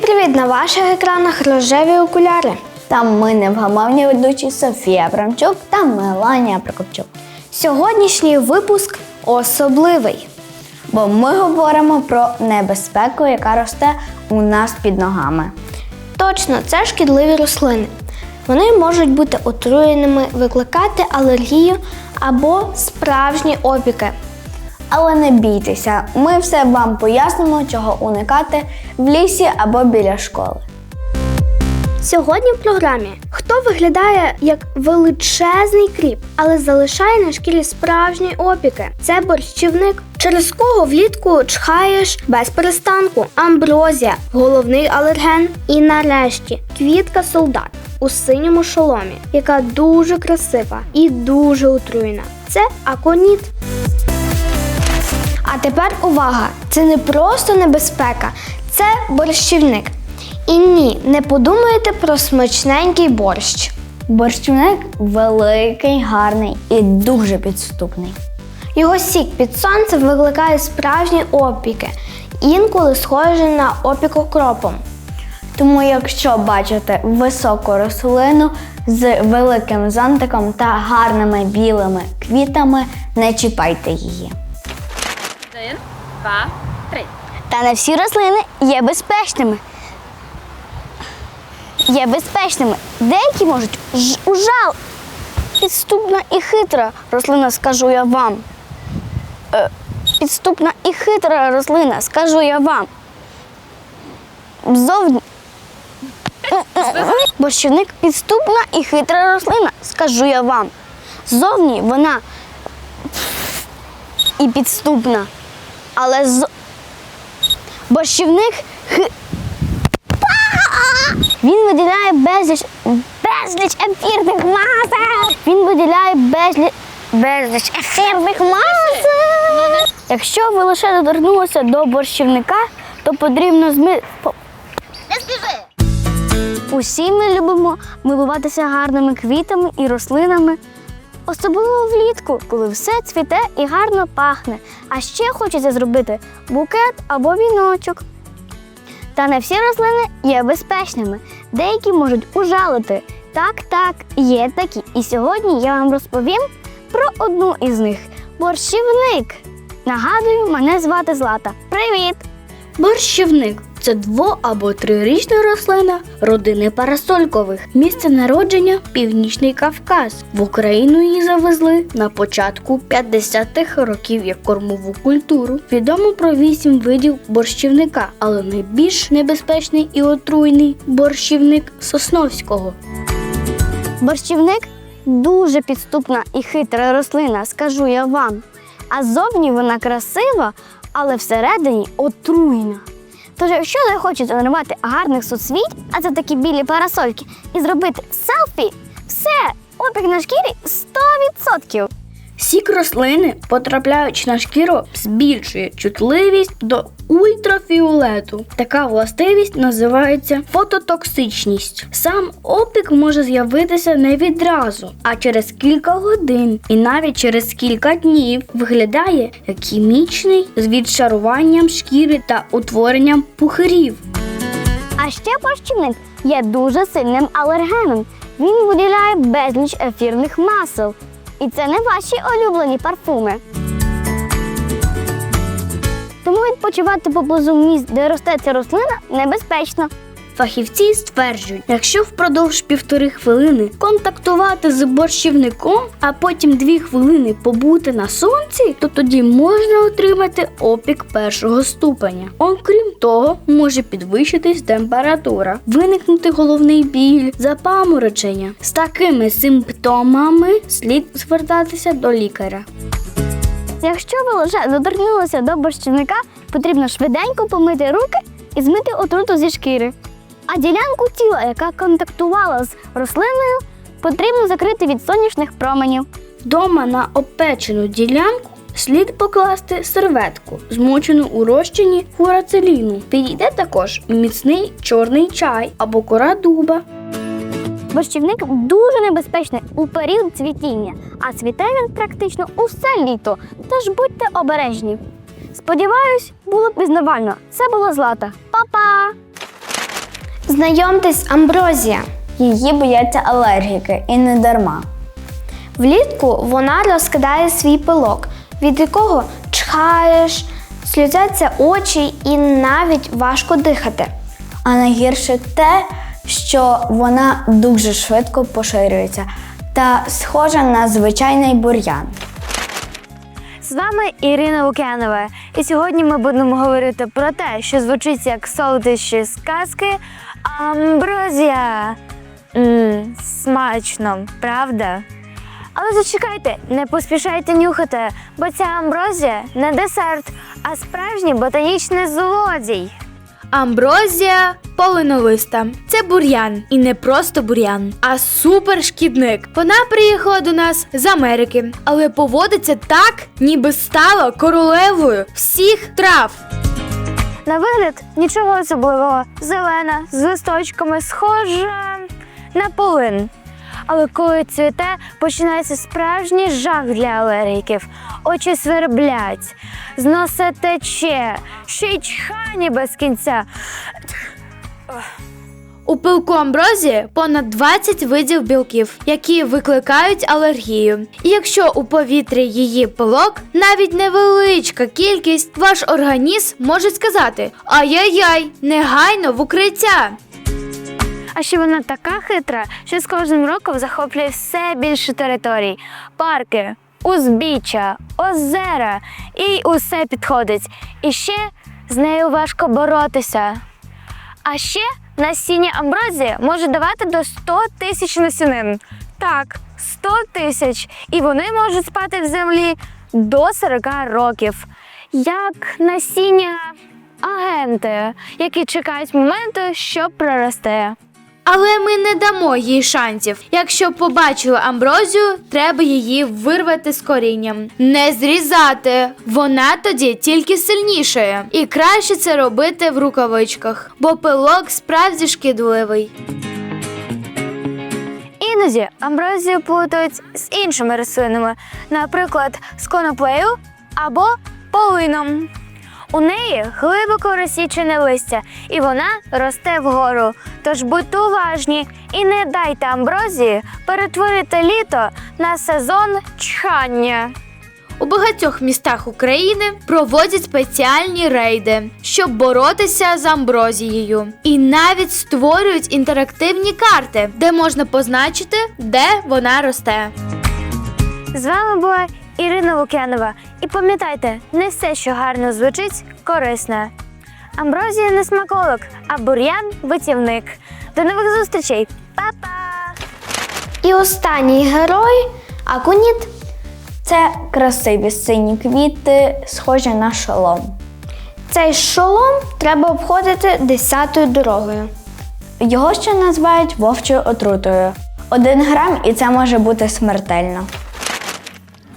Привіт-привіт! На ваших екранах рожеві окуляри. Там ми невгамовні ведучі Софія Абрамчук та Меланія Прокопчук. Сьогоднішній випуск особливий. Бо ми говоримо про небезпеку, яка росте у нас під ногами. Точно, це шкідливі рослини. Вони можуть бути отруєними, викликати алергію або справжні опіки. Але не бійтеся, ми все вам пояснимо, чого уникати в лісі або біля школи. Сьогодні в програмі хто виглядає як величезний кріп, але залишає на шкірі справжні опіки. Це борщівник, через кого влітку чхаєш без перестанку, амброзія, головний алерген. І нарешті квітка солдат у синьому шоломі, яка дуже красива і дуже отруєна. Це аконіт. А тепер увага! Це не просто небезпека, це борщівник. І ні, не подумайте про смачненький борщ. Борщівник великий, гарний і дуже підступний. Його сік під сонцем викликає справжні опіки, інколи схожі на опік окропом. Тому, якщо бачите високу рослину з великим зонтиком та гарними білими квітами, не чіпайте її. Два, три. Та не всі рослини є безпечними. Є безпечними. Деякі можуть ужал. Підступна і хитра рослина, скажу я вам. Е, підступна і хитра рослина, скажу я вам. Зовні. Борщівник підступна і хитра рослина, скажу я вам. Зовні вона і підступна. Але з... борщівник. Він виділяє безліч, безліч ефірних масел. Він виділяє безліч, безліч ефірних масел. Якщо ви лише доторкнулися до борщівника, то потрібно зми... Усі ми любимо милуватися гарними квітами і рослинами. Особливо влітку, коли все цвіте і гарно пахне. А ще хочеться зробити букет або віночок. Та не всі рослини є безпечними. Деякі можуть ужалити. Так, так, є такі. І сьогодні я вам розповім про одну із них борщівник. Нагадую, мене звати Злата. Привіт! Борщівник це дво- або трирічна рослина родини парасолькових. Місце народження Північний Кавказ. В Україну її завезли на початку 50-х років як кормову культуру. Відомо про вісім видів борщівника, але найбільш небезпечний і отруйний борщівник Сосновського. Борщівник дуже підступна і хитра рослина, скажу я вам. А зовні вона красива, але всередині отруйна. Тож, якщо ви хочете нарвати гарних соцвіть, а це такі білі парасольки, і зробити селфі, все, опік на шкірі 100%. Сік рослини, потрапляючи на шкіру, збільшує чутливість до ультрафіолету. Така властивість називається фототоксичність. Сам опік може з'явитися не відразу, а через кілька годин і навіть через кілька днів виглядає як хімічний з відшаруванням шкіри та утворенням пухирів. А ще борщівник є дуже сильним алергеном. Він виділяє безліч ефірних масел. І це не ваші улюблені парфуми. Тому відпочивати поблизу міст, де росте ця рослина, небезпечно. Фахівці стверджують, якщо впродовж півтори хвилини контактувати з борщівником, а потім дві хвилини побути на сонці, то тоді можна отримати опік першого ступеня. Окрім того, може підвищитись температура, виникнути головний біль, запаморочення. З такими симптомами слід звертатися до лікаря. Якщо ви лише доторкнулися до борщівника, потрібно швиденько помити руки і змити отруту зі шкіри. А ділянку тіла, яка контактувала з рослиною, потрібно закрити від сонячних променів. Вдома на опечену ділянку слід покласти серветку, змочену у розчині фурацеліну. Підійде також міцний чорний чай або кора дуба. Борщівник дуже небезпечний у період цвітіння, а цвіте він практично усе літо. Тож будьте обережні. Сподіваюсь, було пізнавально. Це була Злата. Па-па! Знайомтесь, амброзія. Її бояться алергіки і не дарма. Влітку вона розкидає свій пилок, від якого чхаєш, сльозяться очі і навіть важко дихати. А найгірше те, що вона дуже швидко поширюється та схожа на звичайний бур'ян. З вами Ірина Лукянова, і сьогодні ми будемо говорити про те, що звучить як солодощі з казки Амброзія. Ммм, смачно, правда? Але зачекайте, не поспішайте нюхати, бо ця амброзія не десерт, а справжній ботанічний злодій. Амброзія полиновиста. Це бур'ян. І не просто бур'ян, а супершкідник. Вона приїхала до нас з Америки, але поводиться так, ніби стала королевою всіх трав. На вигляд нічого особливого. Зелена, з листочками, схожа на полин. Але коли цвіте, починається справжній жах для алергіків. Очі сверблять, з носа тече, ще й чхані без кінця. У пилку амброзії понад 20 видів білків, які викликають алергію. І якщо у повітрі її пилок, навіть невеличка кількість, ваш організм може сказати: ай-яй-яй, негайно в укриття. А ще вона така хитра, що з кожним роком захоплює все більше територій. Парки, узбіччя, озера і усе підходить. І ще з нею важко боротися. А ще насіння амброзії може давати до 100 тисяч насінин. Так, 100 тисяч. І вони можуть спати в землі до 40 років. Як насіння агенти, які чекають моменту, щоб прорости. Але ми не дамо їй шансів. Якщо побачили амброзію, треба її вирвати з корінням. Не зрізати. Вона тоді тільки сильнішає. І краще це робити в рукавичках, бо пилок справді шкідливий. Іноді амброзію плутають з іншими рослинами, наприклад, з коноплею або полином. У неї глибоко розсічене листя, і вона росте вгору. Тож будьте уважні і не дайте амброзії перетворити літо на сезон чхання. У багатьох містах України проводять спеціальні рейди, щоб боротися з амброзією. І навіть створюють інтерактивні карти, де можна позначити, де вона росте. З вами була Ірина Лукянова. І пам'ятайте, не все, що гарно звучить, корисне. Амброзія не смаколик, а бур'ян витівник. До нових зустрічей! Па-па! І останній герой Акуніт. Це красиві сині квіти, схожі на шолом. Цей шолом треба обходити десятою дорогою. Його ще називають вовчою отрутою. Один грам і це може бути смертельно.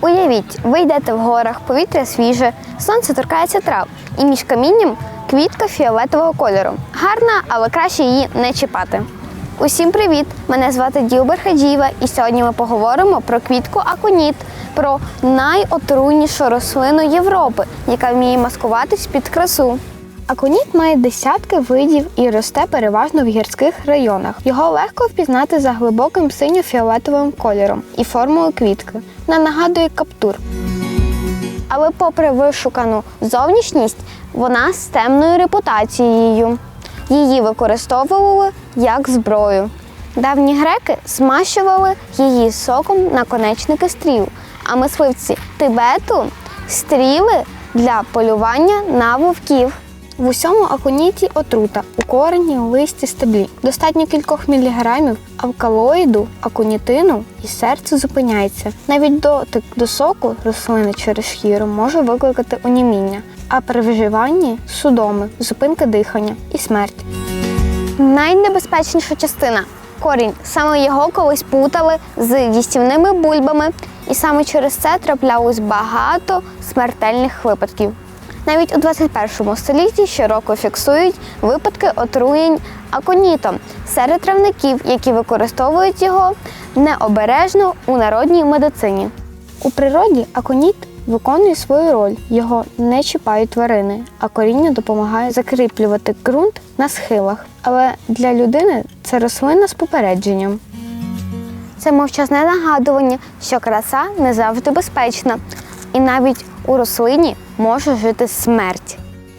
Уявіть, ви йдете в горах, повітря свіже, сонце торкається трав, і між камінням квітка фіолетового кольору. Гарна, але краще її не чіпати. Усім привіт! Мене звати Ділбер Хаджієва, і сьогодні ми поговоримо про квітку аконіт, про найотруйнішу рослину Європи, яка вміє маскуватись під красу. Аконіт має десятки видів і росте переважно в гірських районах. Його легко впізнати за глибоким синьо-фіолетовим кольором і формою квітки. Не нагадує каптур. Але попри вишукану зовнішність, вона з темною репутацією. Її використовували як зброю. Давні греки змащували її соком наконечники стріл, а мисливці Тибету стріли для полювання на вовків. В усьому аконіті отрута у корені, листі, стеблі. Достатньо кількох міліграмів алкалоїду, аконітину і серце зупиняється. Навіть дотик до соку рослини через шкіру може викликати оніміння, а при вживанні судоми, зупинка дихання і смерть. Найнебезпечніша частина корінь. Саме його колись путали з їстівними бульбами, і саме через це траплялось багато смертельних випадків. Навіть у 21 столітті щороку фіксують випадки отруєнь аконітом серед травників, які використовують його необережно у народній медицині. У природі аконіт виконує свою роль. Його не чіпають тварини, а коріння допомагає закріплювати ґрунт на схилах. Але для людини це рослина з попередженням. Це мовчазне нагадування, що краса не завжди безпечна, і навіть у рослині може жити смерть.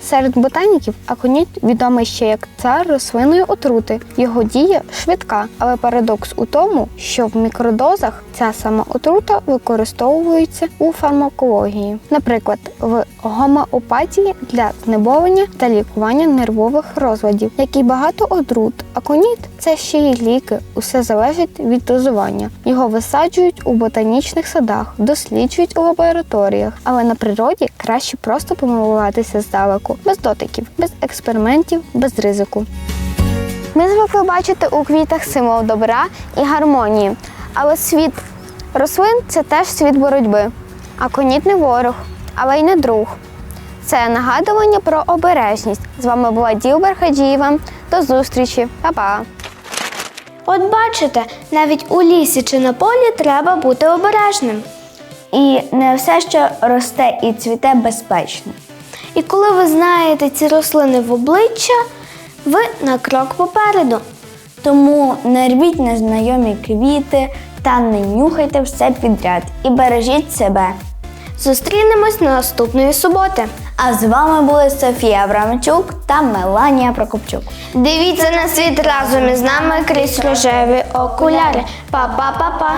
Серед ботаніків аконіт відомий ще як цар рослинної отрути. Його дія швидка, але парадокс у тому, що в мікродозах ця сама отрута використовується у фармакології, наприклад, в гомеопатії для знеболення та лікування нервових розладів, як і багато отрут. Аконіт це ще й ліки. Усе залежить від дозування. Його висаджують у ботанічних садах, досліджують у лабораторіях, але на природі краще просто помилуватися здалеку, без дотиків, без експериментів, без ризику. Ми звикли бачити у квітах символ добра і гармонії, але світ рослин це теж світ боротьби. А коніт не ворог, але й не друг. Це нагадування про обережність. З вами була Ділбер Хаджієва. До зустрічі, Па-па! От бачите, навіть у лісі чи на полі треба бути обережним. І не все, що росте і цвіте безпечно. І коли ви знаєте ці рослини в обличчя, ви на крок попереду. Тому не рвіть незнайомі квіти та не нюхайте все підряд і бережіть себе. Зустрінемось наступної суботи. А з вами були Софія Абрамчук та Меланія Прокопчук. Дивіться на світ разом із нами крізь рожеві окуляри. Па-па-па-па.